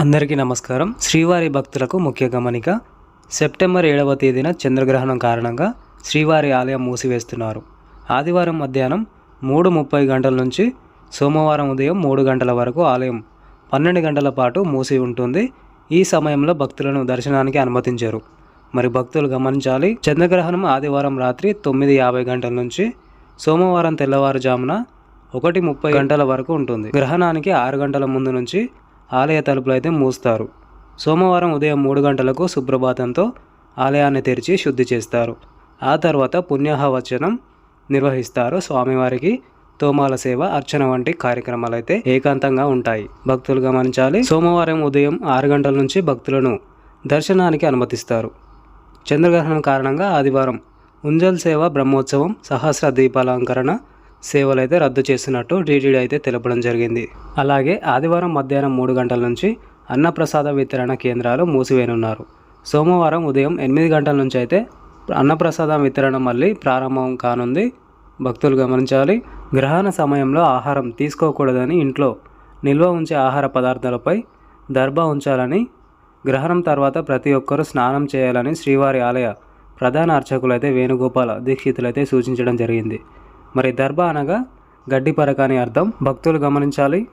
అందరికీ నమస్కారం. శ్రీవారి భక్తులకు ముఖ్య గమనిక సెప్టెంబర్ ఏడవ తేదీన చంద్రగ్రహణం కారణంగా శ్రీవారి ఆలయం మూసివేస్తున్నారు. ఆదివారం మధ్యాహ్నం మూడు ముప్పై గంటల నుంచి సోమవారం ఉదయం మూడు గంటల వరకు ఆలయం పన్నెండు గంటల పాటు మూసి ఉంటుంది. ఈ సమయంలో భక్తులను దర్శనానికి అనుమతించారు. మరి భక్తులు గమనించాలి చంద్రగ్రహణం ఆదివారం రాత్రి తొమ్మిది యాభై గంటల నుంచి సోమవారం తెల్లవారుజామున ఒకటి ముప్పై గంటల వరకు ఉంటుంది. గ్రహణానికి ఆరు గంటల ముందు నుంచి ఆలయ తలుపులు అయితే మూస్తారు. సోమవారం ఉదయం మూడు గంటలకు సుప్రభాతంతో ఆలయాన్ని తెరిచి శుద్ధి చేస్తారు. ఆ తర్వాత పుణ్యాహవచనం నిర్వహిస్తారు స్వామివారికి. తోమాల సేవ అర్చన వంటి కార్యక్రమాలు అయితే ఏకాంతంగా ఉంటాయి. భక్తులు గమనించాలి. సోమవారం ఉదయం ఆరు గంటల నుంచి భక్తులను దర్శనానికి అనుమతిస్తారు. చంద్రగ్రహణం కారణంగా ఆదివారం ఉంజల్ సేవ బ్రహ్మోత్సవం సహస్ర దీపాలంకరణ సేవలు అయితే రద్దు చేసినట్టు టీటీడీ అయితే తెలపడం జరిగింది. అలాగే ఆదివారం మధ్యాహ్నం మూడు గంటల నుంచి అన్నప్రసాద వితరణ కేంద్రాలు మూసివేనున్నారు సోమవారం ఉదయం ఎనిమిది గంటల నుంచి అయితే అన్నప్రసాదం వితరణ మళ్ళీ ప్రారంభం కానుంది. భక్తులు గమనించాలి గ్రహణ సమయంలో ఆహారం తీసుకోకూడదని ఇంట్లో నిల్వ ఉంచే ఆహార పదార్థాలపై దర్భా ఉంచాలని గ్రహణం తర్వాత ప్రతి ఒక్కరూ స్నానం చేయాలని శ్రీవారి ఆలయ ప్రధాన అర్చకులైతే వేణుగోపాల దీక్షితులైతే సూచించడం జరిగింది. మరి దర్భ అనగా గడ్డి పరక అని అర్థం. భక్తులు గమనించాలి.